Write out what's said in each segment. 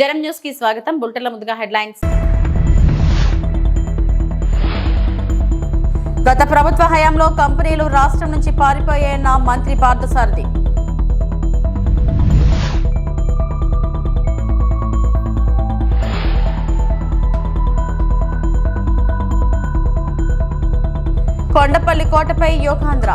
జనం న్యూస్కి స్వాగతం. బులెటిన్ల ముందుగా హెడ్లైన్స్. గత ప్రభుత్వ హయాంలో కంపెనీలు రాష్ట్రం నుంచి పారిపోయాయన్న మంత్రి పార్థసారథి కొండపల్లి కోటపై యోగాంధ్ర.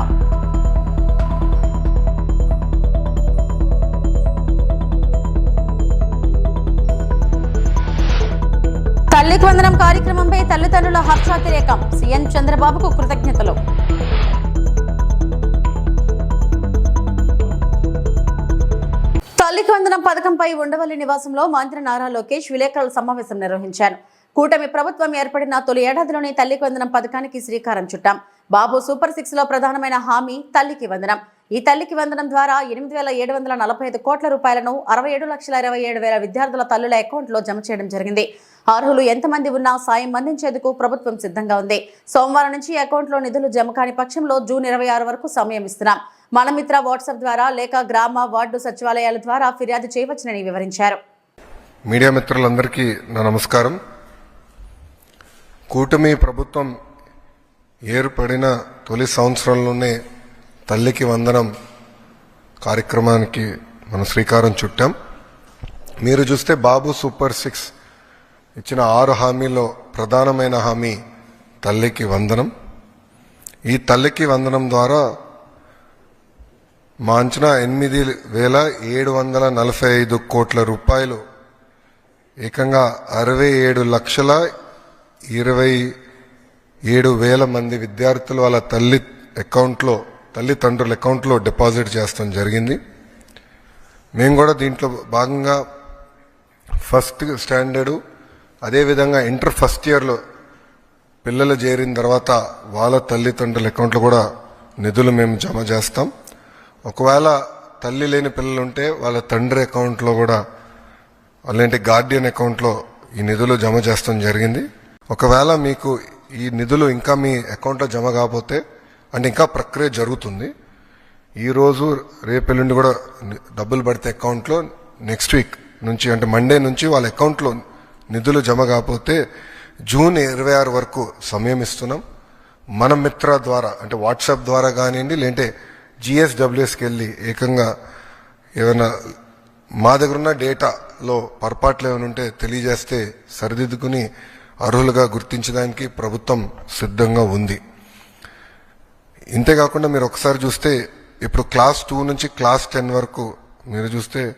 తల్లికి వందనం కార్యక్రమంపై తల్లిదండ్రుల హర్షాతిరేకం. సీఎం చంద్రబాబుకు కృతజ్ఞతలు. తల్లికి వందనం పథకంపై ఉండవల్లి నివాసంలో మంత్రి నారా లోకేష్ విలేకరుల సమావేశం నిర్వహించారు. కూటమి ప్రభుత్వం ఏర్పడిన తొలి ఏడాదిలోనే తల్లికి వందనం పథకానికి శ్రీకారం చుట్టాం. బాబు సూపర్ సిక్స్లో ప్రధానమైన హామీ తల్లికి వందనం. ఈ తల్లికి వందనం ద్వారా ఎనిమిది వేల ఏడు వందల నలభై ఐదు కోట్ల రూపాయలను అరవై ఏడు లక్షల ఇరవై ఏడు వేల విద్యార్థుల తల్లుల అకౌంట్లో జమ చేయడం జరిగింది. అర్హులు ఎంతమంది ఉన్నా సాయం అందించేందుకు ప్రభుత్వం సిద్ధంగా ఉంది. సోమవారం నుంచి అకౌంట్లో నిధులు జమ కాని పక్షంలో జూన్ ఇరవై ఆరు వరకు సమయం ఇస్తున్నాం. మనమిత్ర వాట్సాప్ ద్వారా లేక గ్రామ వార్డు సచివాలయాల ద్వారా ఫిర్యాదు చేయవచ్చునని వివరించారు. మీడియా మిత్రులందరికీ నా నమస్కారం. కూటమి ప్రభుత్వం ఏర్పడిన తొలి సంవత్సరంలోనే తల్లికి వందనం కార్యక్రమానికి మనం శ్రీకారం చుట్టాం. మీరు చూస్తే బాబు సూపర్ సిక్స్ ఇచ్చిన ఆరు హామీలో ప్రధానమైన హామీ తల్లికి వందనం. ఈ తల్లికి వందనం ద్వారా మా అంచనా ఎనిమిది వేల ఏడు వందల నలభై ఐదు కోట్ల రూపాయలు. ఏకంగా అరవై ఏడు లక్షల ఇరవై ఏడు వేల మంది విద్యార్థులు వాళ్ళ తల్లి అకౌంట్లో తల్లిదండ్రుల అకౌంట్లో డిపాజిట్ చేస్తాం జరిగింది. మేము కూడా దీంట్లో భాగంగా ఫస్ట్ స్టాండర్డు అదేవిధంగా ఇంటర్ ఫస్ట్ ఇయర్లో పిల్లలు చేరిన తర్వాత వాళ్ళ తల్లిదండ్రుల అకౌంట్లో కూడా నిధులు మేము జమ చేస్తాం. ఒకవేళ తల్లి లేని పిల్లలు ఉంటే వాళ్ళ తండ్రి అకౌంట్లో కూడా అలాంటి గార్డియన్ అకౌంట్లో ఈ నిధులు జమ చేస్తాం జరిగింది. ఒకవేళ మీకు ఈ నిధులు ఇంకా మీ అకౌంట్లో జమ కాకపోతే అంటే ఇంకా ప్రక్రియ జరుగుతుంది. ఈరోజు రేపెల్లుండి కూడా డబ్బులు పడితే అకౌంట్లో నెక్స్ట్ వీక్ నుంచి అంటే మండే నుంచి వాళ్ళ అకౌంట్లో నిధులు జమ కాకపోతే జూన్ ఇరవై ఆరు వరకు సమయం ఇస్తున్నాం. మన మిత్ర ద్వారా అంటే వాట్సాప్ ద్వారా కానివ్వండి లేదంటే జిఎస్డబ్ల్యూఎస్కి వెళ్ళి ఏకంగా ఏమైనా మా దగ్గర ఉన్న డేటాలో పొరపాట్లు ఏమైనా ఉంటే తెలియజేస్తే సరిదిద్దుకుని అర్హులుగా గుర్తించడానికి ప్రభుత్వం సిద్ధంగా ఉంది. ఇంతేకాకుండా మీరు ఒకసారి చూస్తే ఇప్పుడు క్లాస్ టూ నుంచి క్లాస్ టెన్ వరకు మీరు చూస్తే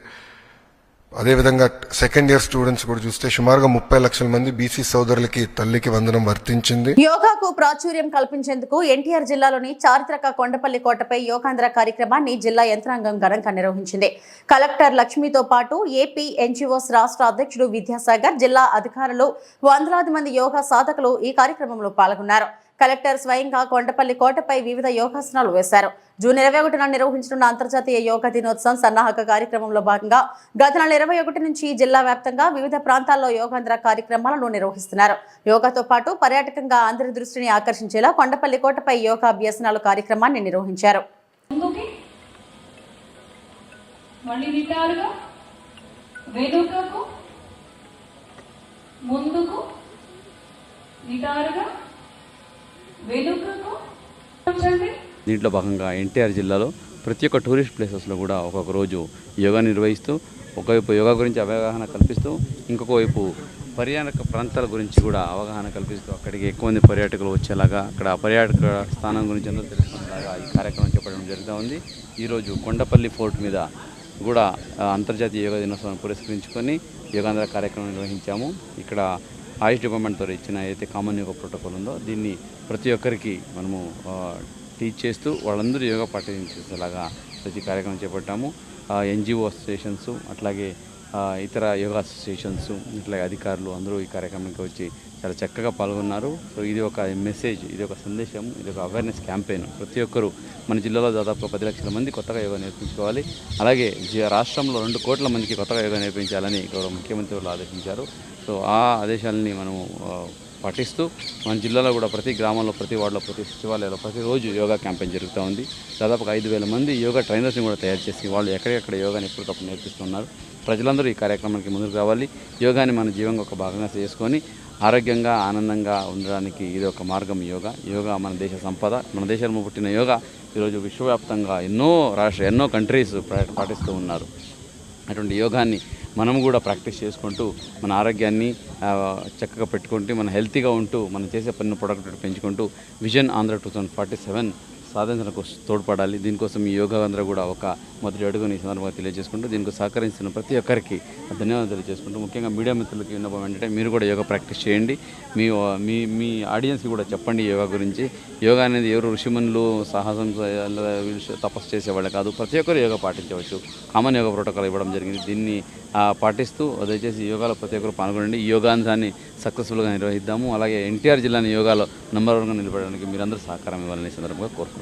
అదేవిధంగా సెకండ్ ఇయర్ స్టూడెంట్స్ కూడా చూస్తే సుమారుగా ముప్పై లక్షల మంది బీసీ సోదరులకి తల్లికి వందనం వర్తించింది. యోగాకు ప్రాచుర్యం కల్పించేందుకు ఎన్టీఆర్ జిల్లాలోని చారిత్రక కొండపల్లి కోటపై యోగాంధ్ర కార్యక్రమాన్ని జిల్లా యంత్రాంగం ఘనంగా నిర్వహించింది. కలెక్టర్ లక్ష్మితో పాటు ఏపీ ఎన్జిఓస్ రాష్ట్ర అధ్యక్షుడు విద్యాసాగర్ జిల్లా అధికారులు వందలాది మంది యోగా సాధకులు ఈ కార్యక్రమంలో పాల్గొన్నారు. కలెక్టర్ స్వయంగా కొండపల్లి కోటపై వివిధ యోగాసనాలు వేశారు. జూన్ ఇరవై ఒకటిన నిర్వహించనున్న అంతర్జాతీయ యోగా దినోత్సవం సన్నాహక కార్యక్రమంలో భాగంగా గత నెల ఇరవై ఒకటి నుంచి జిల్లా వ్యాప్తంగా వివిధ ప్రాంతాల్లో యోగాంధ్ర కార్యక్రమాలను నిర్వహిస్తున్నారు. యోగాతో పాటు పర్యాటకంగా అందరి దృష్టిని ఆకర్షించేలా కొండపల్లి కోటపై యోగా అభ్యసనాలు కార్యక్రమాన్ని నిర్వహించారు. మళ్ళీ నిటారుగా వెనుకకు ముందుకు నిటారుగా దీంట్లో భాగంగా ఎన్టీఆర్ జిల్లాలో ప్రతి ఒక్క టూరిస్ట్ ప్లేసెస్లో కూడా ఒక్కొక్క రోజు యోగా నిర్వహిస్తూ ఒకవైపు యోగా గురించి అవగాహన కల్పిస్తూ ఇంకొక వైపు పర్యాటక ప్రాంతాల గురించి కూడా అవగాహన కల్పిస్తూ అక్కడికి ఎక్కువ మంది పర్యాటకులు వచ్చేలాగా అక్కడ పర్యాటక స్థానం గురించి అందరూ తెలుసుకునేలాగా ఈ కార్యక్రమం చెప్పడం జరుగుతూ ఉంది. ఈరోజు కొండపల్లి ఫోర్ట్ మీద కూడా అంతర్జాతీయ యోగా దినోత్సవాన్ని పురస్కరించుకొని యోగాంధ్ర కార్యక్రమం నిర్వహించాము. ఇక్కడ ఆయుష్ డిపార్ట్మెంట్ ద్వారా ఇచ్చిన ఏదైతే కామన్ యోగా ప్రోటోకాల్ ఉందో దీన్ని ప్రతి ఒక్కరికి మనము టీచ్ చేస్తూ వాళ్ళందరూ యోగా పాటించేలాగా ప్రతి కార్యక్రమం చేపట్టాము. ఎన్జిఓ అసోసియేషన్స్ అట్లాగే ఇతర యోగా అసోసియేషన్స్ ఇట్లాగే అధికారులు అందరూ ఈ కార్యక్రమానికి వచ్చి చాలా చక్కగా పాల్గొన్నారు. సో ఇది ఒక మెసేజ్ ఇది ఒక సందేశం ఇది ఒక అవేర్నెస్ క్యాంపెయిన్. ప్రతి ఒక్కరూ మన జిల్లాలో దాదాపు పది లక్షల మంది కొత్తగా యోగా నేర్పించుకోవాలి. అలాగే రాష్ట్రంలో రెండు కోట్ల మందికి కొత్తగా యోగా నేర్పించాలని గౌరవ ముఖ్యమంత్రి వాళ్ళు ఆదేశించారు. సో ఆ ఆదేశాలని మనము పాటిస్తూ మన జిల్లాలో కూడా ప్రతి గ్రామంలో ప్రతి వార్డులో ప్రతి సచివాలయంలో ప్రతిరోజు యోగా క్యాంపెయిన్ జరుగుతూ ఉంది. దాదాపుగా ఐదు వేల మంది యోగా ట్రైనర్స్ని కూడా తయారు చేసి వాళ్ళు ఎక్కడెక్కడ యోగాని ఎప్పటికప్పుడు నేర్పిస్తున్నారు. ప్రజలందరూ ఈ కార్యక్రమానికి ముందుకు రావాలి. యోగాని మన జీవంగా ఒక భాగంగా చేసుకొని ఆరోగ్యంగా ఆనందంగా ఉండడానికి ఇది ఒక మార్గం యోగా. యోగా మన దేశ సంపద మన దేశంలో పుట్టిన యోగా ఈరోజు విశ్వవ్యాప్తంగా ఎన్నో రాష్ట్ర ఎన్నో కంట్రీస్ పాటిస్తూ ఉన్నారు. అటువంటి యోగాన్ని మనము కూడా ప్రాక్టీస్ చేసుకుంటూ మన ఆరోగ్యాన్ని చక్కగా పెట్టుకుంటూ మన హెల్తీగా ఉంటూ మనం చేసే పని ప్రొడక్ట్ పెంచుకుంటూ vision Andhra two thousand forty seven సాధించడానికి తోడ్పడాలి. దీనికోసం ఈ యోగా అందరూ కూడా ఒక మొదటి అడుగుని ఈ సందర్భంగా తెలియజేసుకుంటూ దీనికి సహకరిస్తున్న ప్రతి ఒక్కరికి ధన్యవాదాలు తెలియజేసుకుంటూ ముఖ్యంగా మీడియా మిత్రులకి విన్నపం ఏంటంటే మీరు కూడా యోగా ప్రాక్టీస్ చేయండి. మీ మీ మీ ఆడియన్స్కి కూడా చెప్పండి యోగా గురించి. యోగా అనేది ఎవరు ఋషిమునులు సాహసం తపస్సు చేసేవాళ్ళు కాదు. ప్రతి ఒక్కరు యోగా పాటించవచ్చు. కామన్ యోగా ప్రోటోకాల్ ఇవ్వడం జరిగింది. దీన్ని పాటిస్తూ దయచేసి యోగాలో ప్రతి ఒక్కరు పాల్గొనండి. ఈ యోగాంశాన్ని సక్సెస్ఫుల్గా నిర్వహిద్దాము. అలాగే ఎన్టీఆర్ జిల్లాని యోగాలో నెంబర్ వన్గా నిలబడడానికి మీరందరూ సహకారం ఇవ్వాలని ఈ సందర్భంగా కోరుకుంటున్నాను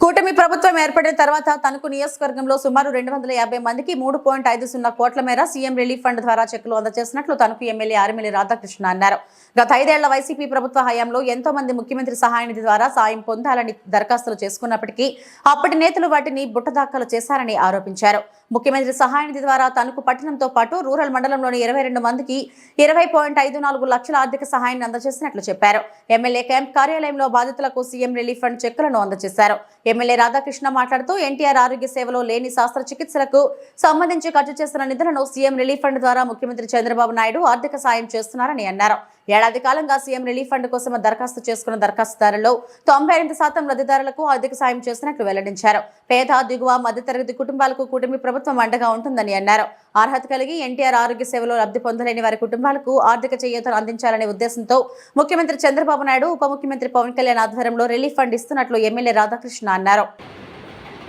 కూటమి ప్రభుత్వం ఏర్పడిన తర్వాత తనకు నియోజకవర్గంలో సుమారు రెండు వందల యాభై మందికి మూడు పాయింట్ ఐదు సున్నా కోట్ల మేర సీఎం రిలీఫ్ ఫండ్ ద్వారా చెక్కులు అందజేసినట్లు తనకు ఎమ్మెల్యే ఆర్మిలి రాధాకృష్ణ అన్నారు. గత ఐదేళ్ళ వైసీపీ ప్రభుత్వ హయాంలో ఎంతో మంది ముఖ్యమంత్రి సహాయ నిధి ద్వారా సాయం పొందాలని దరఖాస్తులు చేసుకున్నప్పటికీ అప్పటి నేతలు వాటిని బుట్టదాఖలు చేశారని ఆరోపించారు. ముఖ్యమంత్రి సహాయ నిధి ద్వారా తణుకు పట్టణంతో పాటు రూరల్ మండలంలోని ఇరవై రెండు మందికి ఇరవై పాయింట్ ఐదు నాలుగు లక్షల ఆర్థిక సహాయాన్ని అందజేసినట్లు చెప్పారు. ఎమ్మెల్యే క్యాంప్ కార్యాలయంలో బాధితులకు సీఎం రిలీఫ్ ఫండ్ చెక్కులను అందజేశారు. ఎమ్మెల్యే రాధాకృష్ణ మాట్లాడుతూ ఎన్టీఆర్ ఆరోగ్య సేవలో లేని శస్త్రచికిత్సలకు సంబంధించి ఖర్చు చేస్తున్న నిధులను సీఎం రిలీఫ్ ఫండ్ ద్వారా ముఖ్యమంత్రి చంద్రబాబు నాయుడు ఆర్థిక సాయం చేస్తున్నారని అన్నారు. ఏడాది కాలంగా సీఎం రిలీఫ్ ఫండ్ కోసం దరఖాస్తు చేసుకున్న దరఖాస్తుదారుల్లో తొంభై ఎనిమిది శాతం లబ్ధిదారులకు ఆర్థిక సాయం చేస్తున్నట్లు వెల్లడించారు. పేద దిగువ మధ్యతరగతి కుటుంబాలకు కూటమి ప్రభుత్వం అండగా ఉంటుందని అన్నారు. అర్హత కలిగి ఎన్టీఆర్ ఆరోగ్య సేవలో లబ్ధి పొందలేని వారి కుటుంబాలకు ఆర్థిక చేయూతను అందించాలనే ఉద్దేశంతో ముఖ్యమంత్రి చంద్రబాబు నాయుడు ఉప ముఖ్యమంత్రి పవన్ కళ్యాణ్ ఆధ్వర్యంలో రిలీఫ్ ఫండ్ ఇస్తున్నట్లు ఎమ్మెల్యే రాధాకృష్ణ అన్నారు.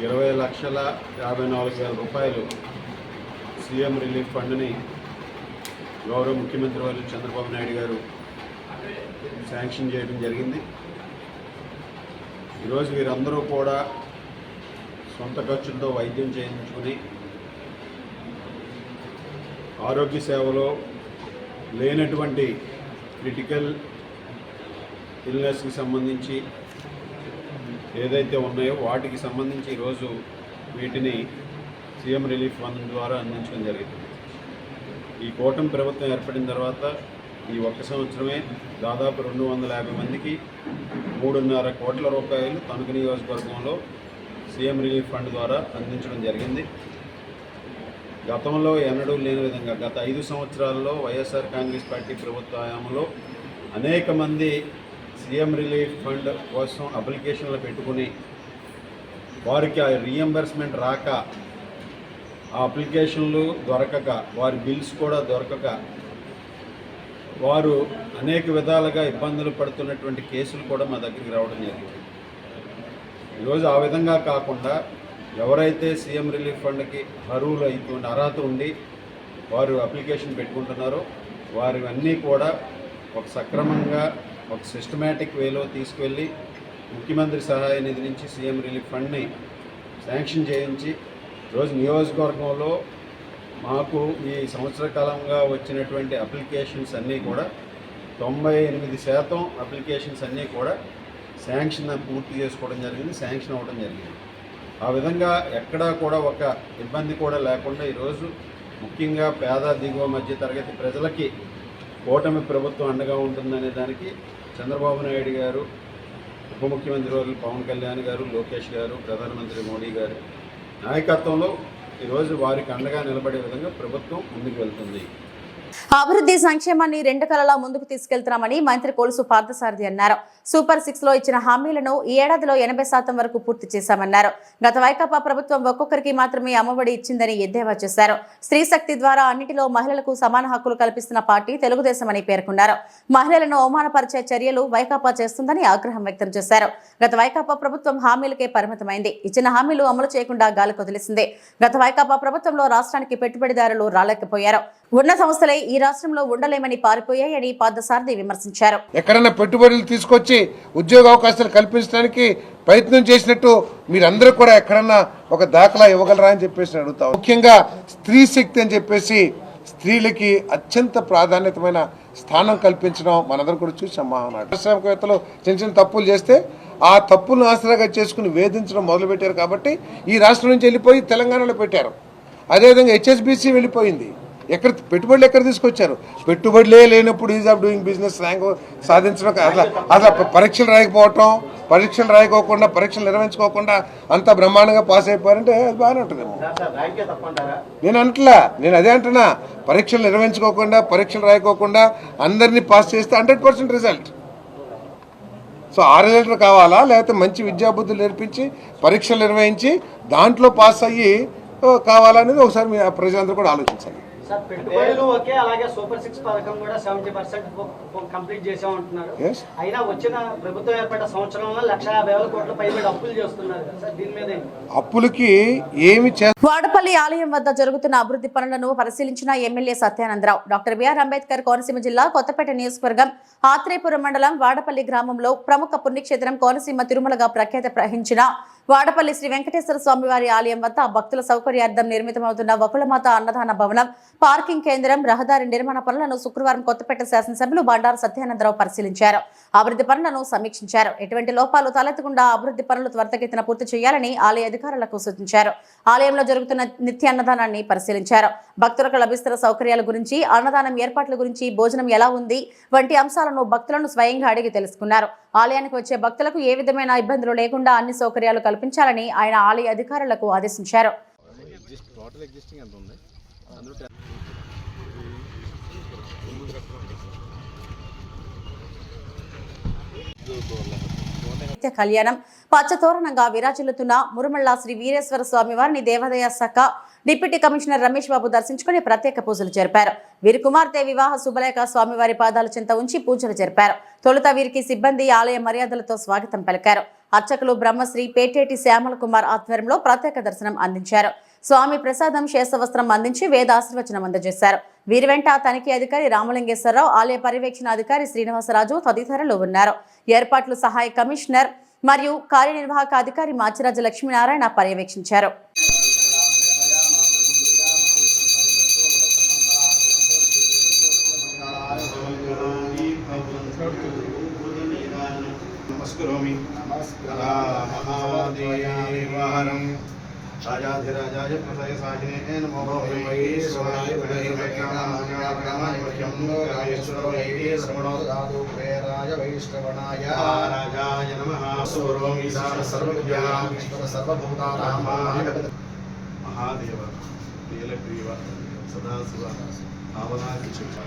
ఇరవై లక్షల యాభై నాలుగు వేల రూపాయలు సీఎం రిలీఫ్ ఫండ్ని గౌరవ ముఖ్యమంత్రి వారు చంద్రబాబు నాయుడు గారు శాంక్షన్ చేయడం జరిగింది. ఈరోజు వీరందరూ కూడా సొంత ఖర్చులతో వైద్యం చేయించుకుని ఆరోగ్య సేవలో లేనటువంటి క్రిటికల్ ఇల్నెస్కి సంబంధించి ఏదైతే ఉన్నాయో వాటికి సంబంధించి ఈరోజు వీటిని సీఎం రిలీఫ్ ఫండ్ ద్వారా అందించడం జరిగింది. ఈ కూటమి ప్రభుత్వం ఏర్పడిన తర్వాత ఈ ఒక్క సంవత్సరమే దాదాపు రెండు వందల యాభై మందికి మూడున్నర కోట్ల రూపాయలు తణుకు నియోజకవర్గంలో సీఎం రిలీఫ్ ఫండ్ ద్వారా అందించడం జరిగింది. గతంలో ఎన్నడూ లేని విధంగా గత ఐదు సంవత్సరాల్లో వైఎస్ఆర్ కాంగ్రెస్ పార్టీ ప్రభుత్వ హయాంలో అనేక మంది సీఎం రిలీఫ్ ఫండ్ కోసం అప్లికేషన్లు పెట్టుకుని వారికి ఆ రీఎంబర్స్మెంట్ రాక అప్లికేషన్లు దొరకక వారి బిల్స్ కూడా దొరకక వారు అనేక విధాలుగా ఇబ్బందులు పడుతున్నటువంటి కేసులు కూడా మా దగ్గరికి రావడం జరిగింది. ఈరోజు ఆ విధంగా కాకుండా ఎవరైతే సీఎం రిలీఫ్ ఫండ్కి అర్హులు అయిపోయిన అర్హత ఉండి వారు అప్లికేషన్ పెట్టుకుంటున్నారో వారివన్నీ కూడా ఒక సక్రమంగా ఒక సిస్టమేటిక్ వేలో తీసుకువెళ్ళి ముఖ్యమంత్రి సహాయ నిధి నుంచి సీఎం రిలీఫ్ ఫండ్ని శాంక్షన్ చేయించి రోజు నియోజకవర్గంలో మాకు ఈ సంవత్సర కాలంగా వచ్చినటువంటి అప్లికేషన్స్ అన్నీ కూడా తొంభై ఎనిమిది శాతం అప్లికేషన్స్ అన్నీ కూడా శాంక్షన్ పూర్తి చేసుకోవడం జరిగింది శాంక్షన్ అవ్వడం జరిగింది. ఆ విధంగా ఎక్కడా కూడా ఒక ఇబ్బంది కూడా లేకుండా ఈరోజు ముఖ్యంగా పేద దిగువ మధ్య తరగతి ప్రజలకి కూటమి ప్రభుత్వం అండగా ఉంటుందనే దానికి చంద్రబాబు నాయుడు గారు ఉప ముఖ్యమంత్రి వారు పవన్ కళ్యాణ్ గారు లోకేష్ గారు ప్రధానమంత్రి మోడీ గారు నాయకత్వంలో ఈరోజు వారికి అండగా నిలబడే విధంగా ప్రభుత్వం ముందుకు వెళ్తుంది. అభివృద్ధి సంక్షేమాన్ని రెండు కళలా ముందుకు తీసుకెళ్తున్నామని మంత్రి కోలుసు పార్థసారథి అన్నారు. సూపర్ సిక్స్లో ఇచ్చిన హామీలను ఈ ఏడాదిలో ఎనభై శాతం వరకు పూర్తి చేశామన్నారు. గత వైకాపా ప్రభుత్వం ఒక్కొక్కరికి మాత్రమే అమ్మఒడి ఇచ్చిందని ఎద్దేవా చేశారు. స్త్రీ శక్తి ద్వారా అన్నిటిలో మహిళలకు సమాన హక్కులు కల్పిస్తున్న పార్టీ తెలుగుదేశం అని పేర్కొన్నారు. మహిళలను అవమానపరిచే చర్యలు వైకాపా చేస్తుందని ఆగ్రహం వ్యక్తం చేశారు. గత వైకాపా ప్రభుత్వం హామీలకే పరిమితమైంది. ఇచ్చిన హామీలు అమలు చేయకుండా గాలి కొదిలేసింది. గత వైకాపా ప్రభుత్వంలో రాష్ట్రానికి పెట్టుబడిదారులు రాలేకపోయారు. ఉన్న సంస్థలే ఈ రాష్ట్రంలో ఉండలేమని పారిపోయాయని పార్థసారథి విమర్శించారు. ఎక్కడైనా పెట్టుబడులు తీసుకొచ్చి ఉద్యోగ అవకాశాలు కల్పించడానికి ప్రయత్నం చేసినట్టు మీరందరూ కూడా ఎక్కడన్నా ఒక దాఖలా ఇవ్వగలరా అని చెప్పేసి అడుగుతాం ముఖ్యంగా స్త్రీ శక్తి అని చెప్పేసి స్త్రీలకి అత్యంత ప్రాధాన్యతమైన స్థానం కల్పించడం మనందరం కూడా చూసాం మహానాడు. పారిశ్రామికవేత్తలు చిన్న చిన్న తప్పులు చేస్తే ఆ తప్పులను ఆసరాగా చేసుకుని వేధించడం మొదలుపెట్టారు కాబట్టి ఈ రాష్ట్రం నుంచి వెళ్ళిపోయి తెలంగాణలో పెట్టారు. అదేవిధంగా హెచ్ఎస్బిసి వెళ్ళిపోయింది. ఎక్కడ పెట్టుబడులు ఎక్కడ తీసుకొచ్చారు? పెట్టుబడులే లేనప్పుడు ease of doing business rank సాధించడం అట్లా అట్లా పరీక్షలు రాయకపోవటం పరీక్షలు రాయకోకుండా పరీక్షలు నిర్వహించుకోకుండా అంత బ్రహ్మాండంగా పాస్ అయిపోయారంటే అది బాగానే ఉంటుందేమో. నేను అంటలా నేను అదే అంటున్నా. పరీక్షలు నిర్వహించుకోకుండా పరీక్షలు రాయకోకుండా అందరినీ పాస్ చేస్తే హండ్రెడ్ పర్సెంట్ రిజల్ట్. సో ఆ రిజల్ట్ కావాలా? లేకపోతే మంచి విద్యాబుద్ధులు నేర్పించి పరీక్షలు నిర్వహించి దాంట్లో పాస్ అయ్యి ఓ, కావాలా అనేది ఒకసారి మీ ప్రజలందరూ కూడా ఆలోచించాలి. సార్ పెట్టుబడులు ఓకే అలాగే సూపర్ సిక్స్ పథకం కూడా సెవెంటీ పర్సెంట్ కంప్లీట్ చేసామంటున్నారు Yes. అయినా వచ్చిన ప్రభుత్వం ఏర్పడిన సంవత్సరంలో లక్ష యాభై వేల కోట్ల పైబడి అప్పులు చేస్తున్నారు కదా సార్ దీని మీద ఏంటి? అప్పులకి ఏమి వాడపల్లి ఆలయం వద్ద జరుగుతున్న అభివృద్ధి పనులను పరిశీలించిన MLA Satyanandarao doctor BR Ambedkar Konaseema జిల్లా కొత్తపేట నియోజకవర్గం ఆత్రేయపురం మండలం వాడపల్లి గ్రామంలో ప్రముఖ పుణ్యక్షేత్రం కోనసీమ తిరుమలగా ప్రఖ్యాతి ప్రవహించిన వాడపల్లి శ్రీ వెంకటేశ్వర స్వామి వారి ఆలయం వద్ద భక్తుల సౌకర్యార్థం నిర్మితమవుతున్న వకులమాత అన్నదాన భవనం పార్కింగ్ కేంద్రం రహదారి నిర్మాణ పనులను శుక్రవారం కొత్తపేట శాసనసభ్యులు బండారు సత్యానందరావు పరిశీలించారు. అభివృద్ధి పనులను సమీక్షించారు. ఎటువంటి లోపాలు తలెత్తకుండా అభివృద్ధి పనులు త్వరితగతిన పూర్తి చేయాలని ఆలయ అధికారులకు సూచించారు. ఆలయంలో జరుగుతున్న నిత్య అన్నదానాన్ని పరిశీలించారు. భక్తులకు లభిస్తున్న సౌకర్యాల గురించి అన్నదానం ఏర్పాట్ల గురించి భోజనం ఎలా ఉంది వంటి అంశాలను భక్తులను స్వయంగా అడిగి తెలుసుకున్నారు. ఆలయానికి వచ్చే భక్తులకు ఏ విధమైన ఇబ్బందులు లేకుండా అన్ని సౌకర్యాలు కల్పించాలని ఆయన ఆలయ అధికారులకు ఆదేశించారు. నిత్య కళ్యాణం. పచ్చతోరణంగా విరాజిల్లుతున్న మురుమళ్ళ శ్రీ వీరేశ్వర స్వామి వారిని దేవాదాయ శాఖ డిప్యూటీ కమిషనర్ రమేష్ బాబు దర్శించుకుని ప్రత్యేక పూజలు జరిపారు. వీరి కుమార్తె వివాహ శుభలేఖ స్వామివారి పాదాల చింత ఉంచి పూజలు జరిపారు. తొలుత వీరికి సిబ్బంది ఆలయ మర్యాదలతో స్వాగతం పలికారు. అర్చకులు బ్రహ్మశ్రీ పేటేటి శ్యామల కుమార్ ఆధ్వర్యంలో ప్రత్యేక దర్శనం అందించారు. స్వామి ప్రసాదం శేషవస్త్రం అందించి వేదాశీర్వచనం అందజేశారు. వీరి వెంట తనిఖీ అధికారి రామలింగేశ్వరరావు ఆలయ పర్యవేక్షణ అధికారి శ్రీనివాసరాజు తదితరులు ఉన్నారు. ఏర్పాట్లు సహాయ కమిషనర్ మరియు కార్యనిర్వాహక అధికారి మాచిరాజ లక్ష్మీనారాయణ పర్యవేక్షించారు. నమస్కరోమి. రాజాధిరాజాయ ప్రసయ సాహినే నమో వైశ్వరాయ రాజాయ నమః वैष्णवाय वैष्णवणाय राजाय नमः। सूरो ईशान सर्वज्ञान विष्णु सर्वभूतानां महादेव नीलग्रीव सदाशिव भावनादिचित्त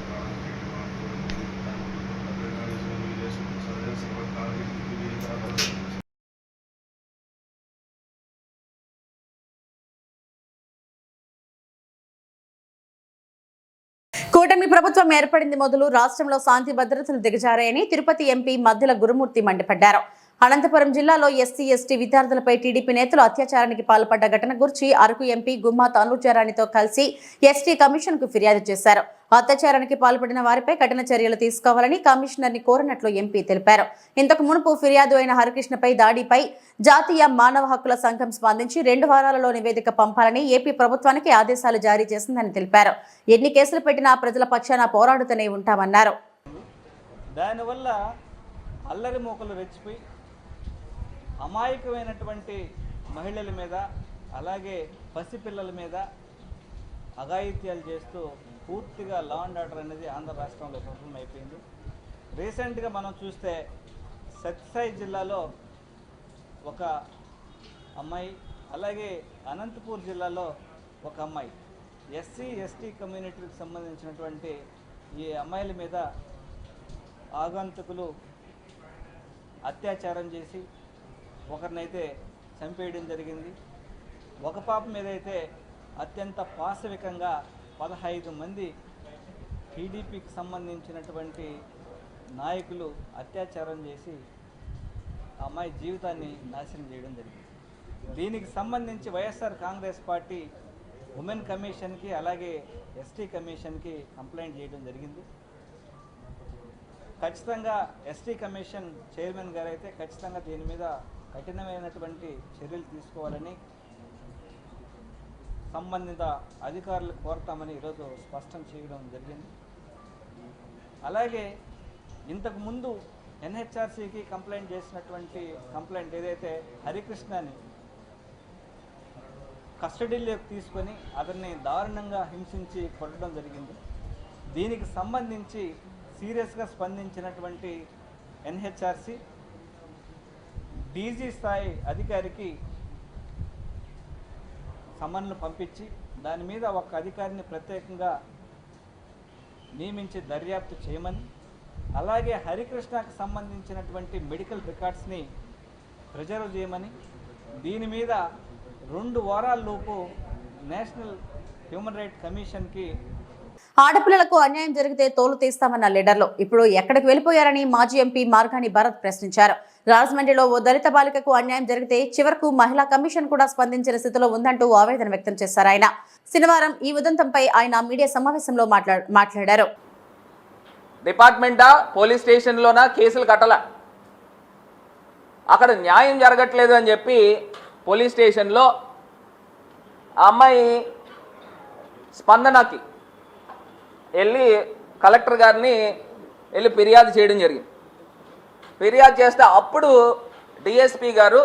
सर्वकार्येषु सर्वकार्येषु కూటమి ప్రభుత్వం ఏర్పడింది మొదలు రాష్ట్రంలో శాంతి భద్రతలు దిగజారాయని తిరుపతి ఎంపీ మధ్యల గురుమూర్తి మండిపడ్డారు. అనంతపురం జిల్లాలో ఎస్సీ ఎస్టీ విద్యార్థులపై టీడీపీ నేతలు అత్యాచారానికి పాల్పడ్డ ఘటన గురించి అరకు ఎంపీ గుమ్మా తనుజారాణితో కలిసి ఎస్టీ కమిషన్కు ఫిర్యాదు చేశారు. అత్యాచారానికి పాల్పడిన వారిపై కఠిన చర్యలు తీసుకోవాలని కమిషనర్ని కోరినట్లు ఎంపీ తెలిపారు. ఇంతకు మునుపు ఫిర్యాదు అయిన హరికృష్ణపై దాడిపై జాతీయ మానవ హక్కుల సంఘం స్పందించి రెండు వారాలలో నివేదిక పంపాలని ఏపీ ప్రభుత్వానికి ఆదేశాలు జారీ చేసిందని తెలిపారు. ఎన్ని కేసులు పెట్టినా ప్రజల పక్షాన పోరాడుతూనే ఉంటామన్నారు. దానివల్ల అల్లరి మూకలు రెచ్చిపోయి అమాయకమైనటువంటి మహిళల మీద అలాగే పసిపిల్లల మీద అఘాయిత్యాలు చేస్తూ పూర్తిగా లా అండ్ ఆర్డర్ అనేది ఆంధ్ర రాష్ట్రంలో విఫలం అయిపోయింది రీసెంట్గా మనం చూస్తే సత్యసాయి జిల్లాలో ఒక అమ్మాయి అలాగే అనంతపూర్ జిల్లాలో ఒక అమ్మాయి. ఎస్సీ ఎస్టీ కమ్యూనిటీకి సంబంధించినటువంటి ఈ అమ్మాయిల మీద ఆగంతుకులు అత్యాచారం చేసి ఒకరినైతే చంపేయడం జరిగింది. ఒక పాప మీద అయితే అత్యంత పాశవికంగా పదహైదు మంది టీడీపీకి సంబంధించినటువంటి నాయకులు అత్యాచారం చేసి ఆ అమ్మాయి జీవితాన్ని నాశనం చేయడం జరిగింది. దీనికి సంబంధించి వైఎస్ఆర్ కాంగ్రెస్ పార్టీ ఉమెన్ కమిషన్కి అలాగే ఎస్టీ కమిషన్కి కంప్లైంట్ చేయడం జరిగింది. ఖచ్చితంగా ఎస్టీ కమిషన్ చైర్మన్ గారు అయితే ఖచ్చితంగా దీని మీద కఠినమైనటువంటి చర్యలు తీసుకోవాలని సంబంధిత అధికారులకు కోరతామని ఈరోజు స్పష్టం చేయడం జరిగింది. అలాగే ఇంతకుముందు ఎన్హెచ్ఆర్సీకి కంప్లైంట్ చేసినటువంటి కంప్లైంట్ ఏదైతే హరికృష్ణని కస్టడీలోకి తీసుకొని అతన్ని దారుణంగా హింసించి కొట్టడం జరిగింది. దీనికి సంబంధించి సీరియస్గా స్పందించినటువంటి ఎన్హెచ్ఆర్సీ డీజీ స్థాయి అధికారికి సమన్లు పంపించి దాని మీద ఒక అధికారిని ప్రత్యేకంగా నియమించి దర్యాప్తు చేయమని అలాగే హరికృష్ణకు సంబంధించినటువంటి మెడికల్ రికార్డ్స్ని ప్రిజర్వ్ చేయమని దీని మీద రెండు వారాల లోపు నేషనల్ హ్యూమన్ రైట్ కమిషన్కి ఆడపిల్లలకు అన్యాయం జరిగితే తోలు తీస్తామన్న లీడర్లు ఇప్పుడు ఎక్కడికి వెళ్ళిపోయారని మాజీ ఎంపీ మార్గాని భరత్ ప్రశ్నించారు. రాజమండ్రిలో ఓ దళిత బాలికకు అన్యాయం జరిగితే చివరకు మహిళా కమిషన్ కూడా స్పందించిన స్థితిలో ఉందంటూ ఆవేదన వ్యక్తం చేశారు ఆయన. శనివారం ఈ ఉదంతంపై ఆయన మీడియా సమావేశంలో మాట్లా మాట్లాడారు. డిపార్ట్మెంటా? పోలీస్ స్టేషన్లోనా? కేసులు కట్టల? అక్కడ న్యాయం జరగట్లేదు అని చెప్పి పోలీస్ స్టేషన్లో ఆ అమ్మాయి స్పందనకి వెళ్ళి కలెక్టర్ గారిని వెళ్ళి ఫిర్యాదు చేయడం జరిగింది. ఫిర్యాదు చేస్తే అప్పుడు డిఎస్పి గారు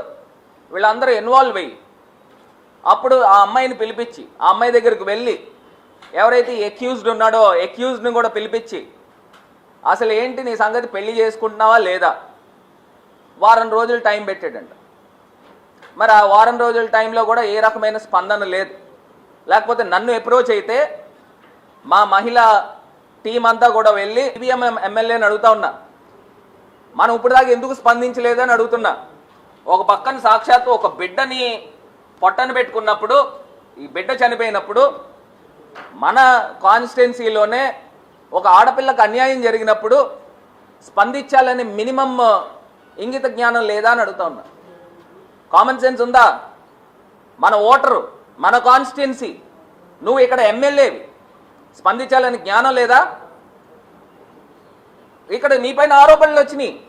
వీళ్ళందరూ ఇన్వాల్వ్ అయ్యి అప్పుడు ఆ అమ్మాయిని పిలిపించి ఆ అమ్మాయి దగ్గరికి వెళ్ళి ఎవరైతే ఎక్యూజ్డ్ ఉన్నాడో ఎక్యూజ్డ్ని కూడా పిలిపించి అసలు ఏంటి నీ సంగతి? పెళ్ళి చేసుకుంటున్నావా లేదా? వారం రోజులు టైం పెట్టాడంట. మరి ఆ వారం రోజుల టైంలో కూడా ఏ రకమైన స్పందన లేదు. లేకపోతే నన్ను అప్రోచ్ అయితే మా మహిళా టీం అంతా కూడా వెళ్ళి సిబిఎం ఎమ్మెల్యేని అడుగుతా ఉన్నా. మనం ఇప్పుడు దాకా ఎందుకు స్పందించలేదని అడుగుతున్నా. ఒక పక్కన సాక్షాత్తు ఒక బిడ్డని పొట్టను పెట్టుకున్నప్పుడు ఈ బిడ్డ చనిపోయినప్పుడు మన కాన్స్టిట్యున్సీలోనే ఒక ఆడపిల్లకు అన్యాయం జరిగినప్పుడు స్పందించాలని మినిమం ఇంగిత జ్ఞానం లేదా అని అడుగుతా ఉన్నా. కామన్ సెన్స్ ఉందా? మన ఓటరు మన కాన్స్టిట్యున్సీ నువ్వు ఇక్కడ ఎమ్మెల్యేవి. స్పందించాలని జ్ఞానం లేదా? ఇక్కడ నీపైన ఆరోపణలు వచ్చినాయి.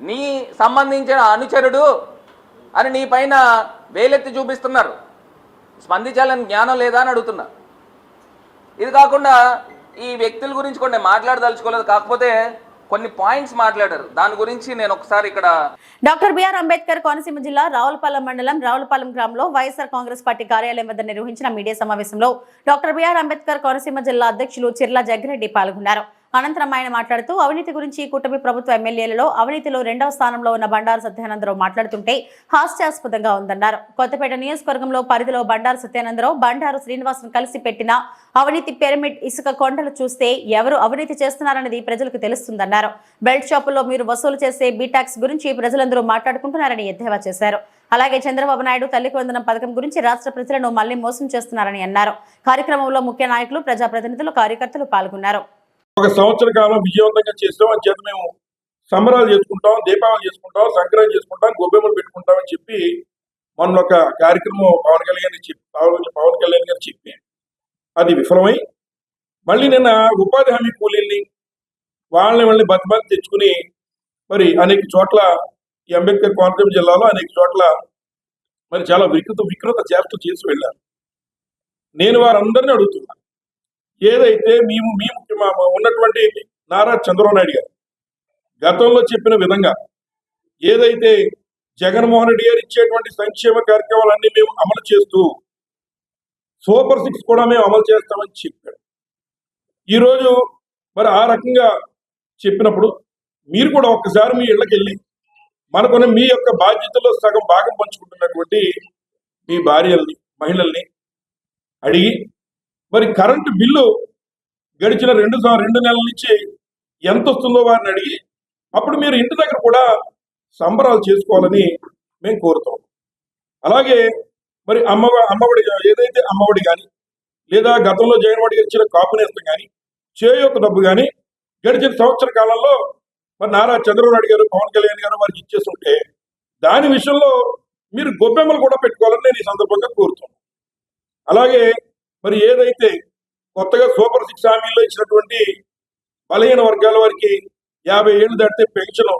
నీ సంబంధించిన అనుచరుడు అని నీ పైన వేలెత్తి చూపిస్తున్నారు. స్పందించాలని జ్ఞానం లేదా అని అడుగుతున్నా. ఇది కాకుండా ఈ వ్యక్తుల గురించి కొన్ని మాట్లాడదలుచుకోలేదు. కాకపోతే కొన్ని పాయింట్స్ మాట్లాడారు. దాని గురించి నేను ఒకసారి ఇక్కడ డాక్టర్ బిఆర్ అంబేద్కర్ కోనసీమ జిల్లా రావులపాలెం మండలం రావులపాలెం గ్రామంలో వైఎస్ఆర్ కాంగ్రెస్ పార్టీ కార్యాలయం వద్ద నిర్వహించిన మీడియా సమావేశంలో డాక్టర్ బిఆర్ అంబేద్కర్ కోనసీమ జిల్లా అధ్యక్షులు చిర్లా జగ్గిరెడ్డి పాల్గొన్నారు. అనంతరం ఆయన మాట్లాడుతూ అవినీతి గురించి కూటమి ప్రభుత్వ ఎమ్మెల్యేలలో అవినీతిలో రెండవ స్థానంలో ఉన్న బండారు సత్యానందరావు మాట్లాడుతుంటే హాస్యాస్పదంగా ఉందన్నారు. కొత్తపేట నియోజకవర్గంలో పరిధిలో బండారు సత్యానందరావు బండారు శ్రీనివాసన్ కలిసి పెట్టిన అవినీతి పిరమిడ్ ఇసుక కొండలు చూస్తే ఎవరు అవినీతి చేస్తున్నారన్నది ప్రజలకు తెలుస్తుందన్నారు. బెల్ట్ షాపుల్లో మీరు వసూలు చేసే బీటాక్స్ గురించి ప్రజలందరూ మాట్లాడుకుంటున్నారని ఎద్దేవా చేశారు. అలాగే చంద్రబాబు నాయుడు తల్లికి వందనం పథకం గురించి రాష్ట్ర ప్రజలను మళ్ళీ మోసం చేస్తున్నారని అన్నారు. కార్యక్రమంలో ముఖ్య నాయకులు ప్రజాప్రతినిధులు కార్యకర్తలు పాల్గొన్నారు. ఒక సంవత్సర కాలం విజయవంతంగా చేస్తాం. అని చేత మేము సంబరాలు చేసుకుంటాం దీపావళి చేసుకుంటాం సంక్రాంతి చేసుకుంటాం గొబ్బెమ్మలు పెట్టుకుంటాం అని చెప్పి మొన్న ఒక కార్యక్రమం పవన్ కళ్యాణ్ చెప్పి పవన్ పవన్ కళ్యాణ్ గారు చెప్పి అది విఫలమై మళ్ళీ నిన్న ఉపాధి హామీ కూలీల్ని వాళ్ళని వాళ్ళని బతిమతి తెచ్చుకుని మరి అనేక చోట్ల ఈ అంబేద్కర్ కోనసీమ జిల్లాలో అనేక చోట్ల మరి చాలా వికృత వికృత చేష్టలు చేసి వెళ్ళారు. నేను వారందరినీ అడుగుతున్నా ఏదైతే మేము మేము ఉన్నటువంటి నారా చంద్రబాబు నాయుడు గారు. గతంలో చెప్పిన విధంగా ఏదైతే జగన్మోహన్ రెడ్డి గారు ఇచ్చేటువంటి సంక్షేమ కార్యక్రమాలన్నీ మేము అమలు చేస్తూ సూపర్ సిక్స్ కూడా మేము అమలు చేస్తామని చెప్పాడు. ఈరోజు మరి ఆ రకంగా చెప్పినప్పుడు మీరు కూడా ఒక్కసారి మీ ఇళ్ళకి వెళ్ళి మనకున్న మీ యొక్క బాధ్యతలో సగం భాగం పంచుకుంటున్నటువంటి మీ భార్యల్ని మహిళల్ని అడిగి మరి కరెంటు బిల్లు గడిచిన రెండు రెండు నెలల నుంచి ఎంత వస్తుందో వారిని అడిగి అప్పుడు మీరు ఇంటి దగ్గర కూడా సంబరాలు చేసుకోవాలని మేము కోరుతాం. అలాగే మరి అమ్మ అమ్మఒడి ఏదైతే అమ్మఒడి కానీ లేదా గతంలో జగన్మోహన్ గారు ఇచ్చిన కాపు నేస్తం కానీ చేయూత డబ్బు కానీ గడిచిన సంవత్సర కాలంలో మరి నారా చంద్రబాబు నాయుడు గారు పవన్ కళ్యాణ్ గారు వారికి ఇచ్చేస్తుంటే దాని విషయంలో మీరు గొబ్బెమ్మలు కూడా పెట్టుకోవాలని నేను ఈ సందర్భంగా కోరుతున్నాను. అలాగే మరి ఏదైతే కొత్తగా సూపర్ సిక్స్ హామీల్లో ఇచ్చినటువంటి బలహీన వర్గాల వారికి యాభై ఏళ్ళు దాటితే పెన్షన్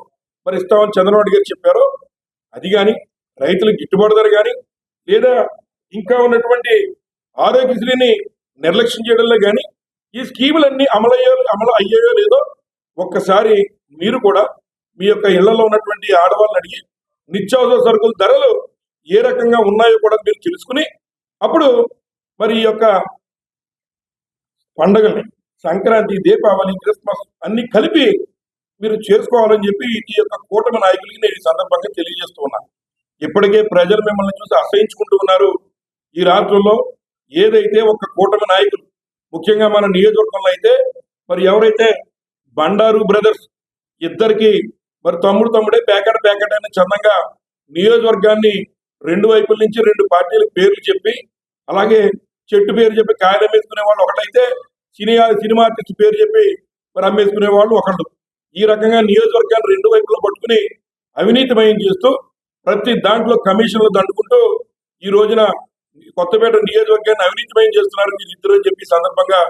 మరి ఇస్తామని చంద్రబాబు గారు చెప్పారో. అది కానీ రైతులకు గిట్టుబాటు ధర కానీ లేదా ఇంకా ఉన్నటువంటి ఆరోగ్యశ్రీని నిర్లక్ష్యం చేయడంలో కానీ ఈ స్కీములన్నీ అమలయ్యో అమలు అయ్యాయో లేదో ఒక్కసారి మీరు కూడా మీ యొక్క ఇళ్ళలో ఉన్నటువంటి ఆడవాళ్ళని అడిగి నిత్యావసర సరుకుల ధరలు ఏ రకంగా ఉన్నాయో కూడా మీరు తెలుసుకుని అప్పుడు మరి ఈ యొక్క పండుగల్ని సంక్రాంతి దీపావళి క్రిస్మస్ అన్ని కలిపి మీరు చేసుకోవాలని చెప్పి ఈ యొక్క కూటమి నాయకులకి నేను ఈ సందర్భంగా తెలియజేస్తూ ఉన్నాను ఇప్పటికే ప్రజలు మిమ్మల్ని చూసి అసహించుకుంటూ ఉన్నారు. ఈ రాష్ట్రంలో ఏదైతే ఒక కూటమి నాయకులు ముఖ్యంగా మన నియోజకవర్గంలో అయితే మరి ఎవరైతే బండారు బ్రదర్స్ ఇద్దరికి మరి తమ్ముడు తమ్ముడే ప్యాకెట్ ప్యాకెట్ అని చందంగా నియోజకవర్గాన్ని రెండు వైపుల నుంచి రెండు పార్టీలకు పేర్లు చెప్పి అలాగే చెట్టు పేరు చెప్పి కాయలు అమ్మేసుకునే వాళ్ళు ఒకటైతే సినిమా సినిమా ఆర్టిస్ట్ పేరు చెప్పి మరి అమ్మేసుకునే వాళ్ళు ఒకళ్ళు. ఈ రకంగా నియోజకవర్గాన్ని రెండు వైపులో పట్టుకుని అవినీతిమయం చేస్తూ ప్రతి దాంట్లో కమిషన్లు దండుకుంటూ ఈ రోజున కొత్తపేట నియోజకవర్గాన్ని అవినీతిమయం చేస్తున్నారు మీరు ఇద్దరు అని చెప్పి సందర్భంగా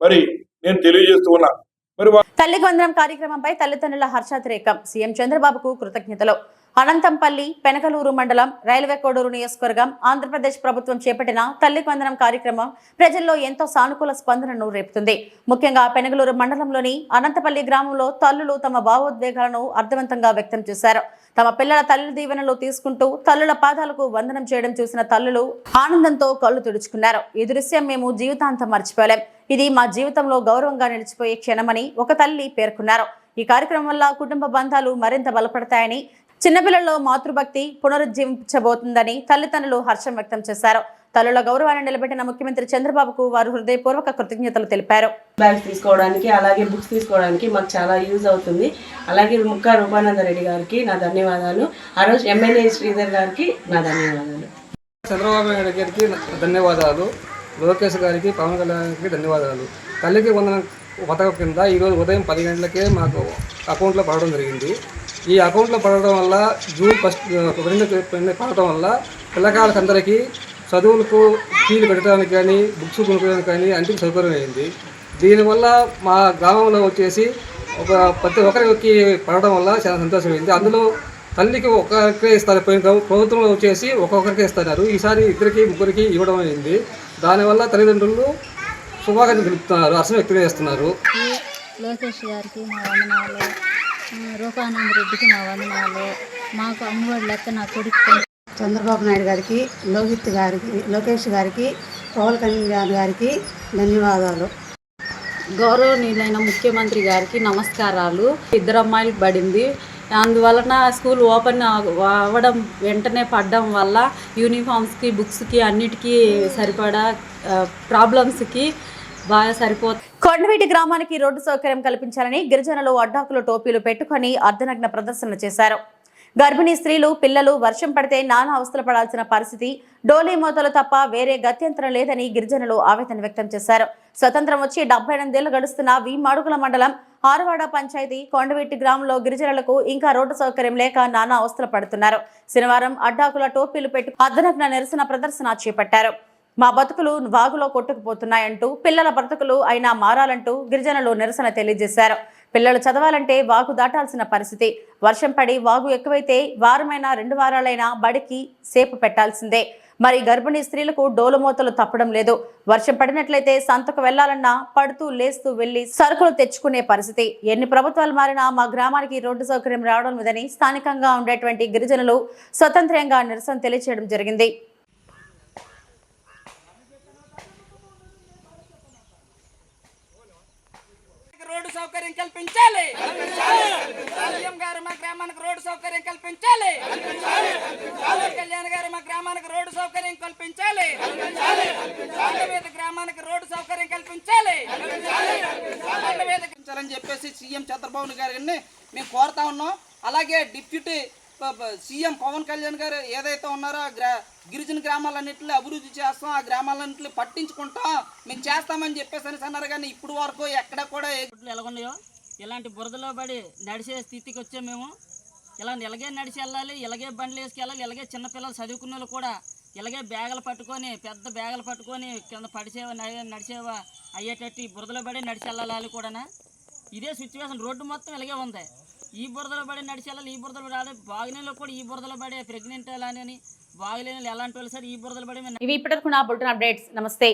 మరి నేను తెలియజేస్తూ ఉన్నా. మరి తల్లి వందనం కార్యక్రమంపై తల్లిదండ్రుల హర్షాతిరేకం. సీఎం చంద్రబాబుకు కృతజ్ఞతలు. అనంతంపల్లి పెనకలూరు మండలం రైల్వే కోడూరు నియోజకవర్గం ఆంధ్రప్రదేశ్ ప్రభుత్వం చేపట్టిన తల్లి వందనం కార్యక్రమం ప్రజల్లో ఎంతో సానుకూల స్పందనను రేపుతుంది. ముఖ్యంగా పెనగలూరు మండలంలోని అనంతపల్లి గ్రామంలో తల్లులు తమ భావోద్వేగాలను అర్థవంతంగా వ్యక్తం చేశారు. తమ పిల్లల తల్లి దీవెనలు తీసుకుంటూ తల్లుల పాదాలకు వందనం చేయడం చూసిన తల్లులు ఆనందంతో కళ్ళు తుడుచుకున్నారు. ఈ దృశ్యం మేము జీవితాంతం మర్చిపోలేం. ఇది మా జీవితంలో గౌరవంగా నిలిచిపోయే క్షణమని ఒక తల్లి పేర్కొన్నారు. ఈ కార్యక్రమం వల్ల కుటుంబ బంధాలు మరింత బలపడతాయని చిన్నపిల్లల్లో మాతృభక్తి పునరుజ్జీవించబోతుందని తల్లిదండ్రులు హర్షం వ్యక్తం చేశారు. తల్లుల గౌరవాన్ని నిలబెట్టిన ముఖ్యమంత్రి చంద్రబాబుకు వారు హృదయపూర్వక కృతజ్ఞతలు తెలిపారు. బ్యాగ్స్ తీసుకోవడానికి అలాగే బుక్స్ తీసుకోవడానికి మాకు చాలా యూజ్ అవుతుంది. అలాగే ముక్కా రూపానంద రెడ్డి గారికి నా ధన్యవాదాలు. ఆ రోజు ఎమ్మెల్యే శ్రీధర్ గారికి నా ధన్యవాదాలు. చంద్రబాబు నాయుడు గారికి ధన్యవాదాలు. లోకేష్ గారికి పవన్ కళ్యాణ్ గారికి ధన్యవాదాలు. తల్లికి వందనం పథకం కింద ఈరోజు ఉదయం పది గంటలకే మాకు అకౌంట్లో పడడం జరిగింది. ఈ అకౌంట్లో పడడం వల్ల జూన్ ఫస్ట్ రెండు రెండు పడటం వల్ల పిల్లకాయలకు అందరికీ చదువులకు ఫీజులు పెట్టడానికి కానీ బుక్స్ కొనుక్కోవడానికి కానీ అన్నింటికి సౌకర్యం అయింది. దీనివల్ల మా గ్రామంలో వచ్చేసి ఒక ప్రతి ఒక్కరికి పడడం వల్ల చాలా సంతోషమైంది. అందులో తల్లికి ఒక్కరికే ఇస్తారు పోయిన ప్రభుత్వంలో వచ్చేసి ఒక్కొక్కరికే ఇస్తున్నారు. ఈసారి ఇద్దరికి ముగ్గురికి ఇవ్వడం అయింది. దానివల్ల తల్లిదండ్రులు శుభాకాంక్షలు తెలుపుతున్నారు అర్థం వ్యక్తం చేస్తున్నారు. లోకేష్ గారికి మా వందనాలు. రూపానంద రెడ్డికి మా వందనాలు. మాకు అమ్మఒడి లెక్క నా కొడుకు చంద్రబాబు నాయుడు గారికి లోహిత్ గారికి లోకేష్ గారికి పవన్ కళ్యాణ్ గారికి ధన్యవాదాలు. గౌరవనీయులైన ముఖ్యమంత్రి గారికి నమస్కారాలు. ఇద్దరు అమ్మాయిలకు పడింది. అందువలన స్కూల్ ఓపెన్ అవ- అవ్వడం వెంటనే పడడం వల్ల యూనిఫామ్స్కి బుక్స్కి అన్నిటికీ సరిపడా ప్రాబ్లమ్స్కి బాగా సరిపోతుంది కొండవీటి గ్రామానికి రోడ్డు సౌకర్యం కల్పించాలని గిరిజనులు అడ్డాకులు టోపీలు పెట్టుకొని అర్ధనగ్న ప్రదర్శన చేశారు. గర్భిణీ స్త్రీలు పిల్లలు వర్షం పడితే నానా అవస్థలు పడాల్సిన పరిస్థితి డోలీ మూతలు తప్ప వేరే గత్యంతరం లేదని గిరిజనులు ఆవేదన వ్యక్తం చేశారు. స్వతంత్రం వచ్చి డెబ్బై ఎనిమిదేళ్ళు గడుస్తున్న వీమాడుగుల మండలం ఆరువాడ పంచాయతీ కొండవీటి గ్రామంలో గిరిజనులకు ఇంకా రోడ్డు సౌకర్యం లేక నానా అవస్థలు పడుతున్నారు. శనివారం అడ్డాకుల టోపీలు పెట్టి అర్ధనగ్న నిరసన ప్రదర్శన చేపట్టారు. మా బతుకులు వాగులో కొట్టుకుపోతున్నాయంటూ పిల్లల బ్రతుకులు అయినా మారాలంటూ గిరిజనులు నిరసన తెలియజేశారు. పిల్లలు చదవాలంటే వాగు దాటాల్సిన పరిస్థితి. వర్షం పడి వాగు ఎక్కువైతే వారమైనా రెండు వారాలైనా బడికి సేపు పెట్టాల్సిందే. మరి గర్భిణీ స్త్రీలకు డోలుమూతలు తప్పడం లేదు. వర్షం పడినట్లయితే సంతకు వెళ్ళాలన్నా పడుతూ లేస్తూ వెళ్ళి సరుకులు తెచ్చుకునే పరిస్థితి. ఎన్ని ప్రభుత్వాలు మారినా మా గ్రామానికి రోడ్డు సౌకర్యం రావడం లేదని స్థానికంగా ఉండేటువంటి గిరిజనులు స్వతంత్రంగా నిరసన తెలియజేయడం జరిగింది. సౌకర్యం కల్పించాలి. సీఎం గారు మా గ్రామానికి రోడ్డు సౌకర్యం కల్పించాలి. పవన్ కళ్యాణ్ గారు మా గ్రామానికి రోడ్డు సౌకర్యం కల్పించాలి. మీద గ్రామానికి రోడ్డు సౌకర్యం కల్పించాలి. కల్పించాలని చెప్పేసి సీఎం చంద్రబాబు గారిని మేము కోరుతా ఉన్నాం. అలాగే డిప్యూటీ సీఎం పవన్ కళ్యాణ్ గారు ఏదైతే ఉన్నారో గిరిజన గ్రామాలన్నింటినీ అభివృద్ధి చేస్తాం ఆ గ్రామాలన్నింటినీ పట్టించుకుంటాం. మేము చేస్తామని చెప్పేసి అనేసి అన్నారు కానీ ఇప్పుడు వరకు ఎక్కడ కూడా ఎలాగున్నాయో ఇలాంటి బురదలో పడి నడిచే స్థితికి వచ్చే మేము. ఇలా ఇలాగే నడిచి వెళ్ళాలి ఇలాగే బండ్లు వేసుకెళ్ళాలి ఇలాగే చిన్నపిల్లలు చదువుకున్న వాళ్ళు కూడా ఇలాగే బ్యాగులు పట్టుకొని పెద్ద బ్యాగులు పట్టుకొని కింద పడిచేవా నడిచేవా అయ్యేటట్టు ఈ బురదలో పడి నడిచి వెళ్ళాలి కూడా ఇదే సిచ్యువేషన్ రోడ్డు మొత్తం ఇలాగే ఉంది. ఈ బురదలో పడి నడిచేలా ఈ బురదలు రాలే బాగినలో కూడా ఈ బురదలో పడే ప్రెగ్నెంట్ అని బాగలేని ఎలాంటి వాళ్ళు సరే? ఈ బురదలు పడి ఇవి ఇప్పటివరకు నా బుల్టన్ అప్డేట్స్. నమస్తే.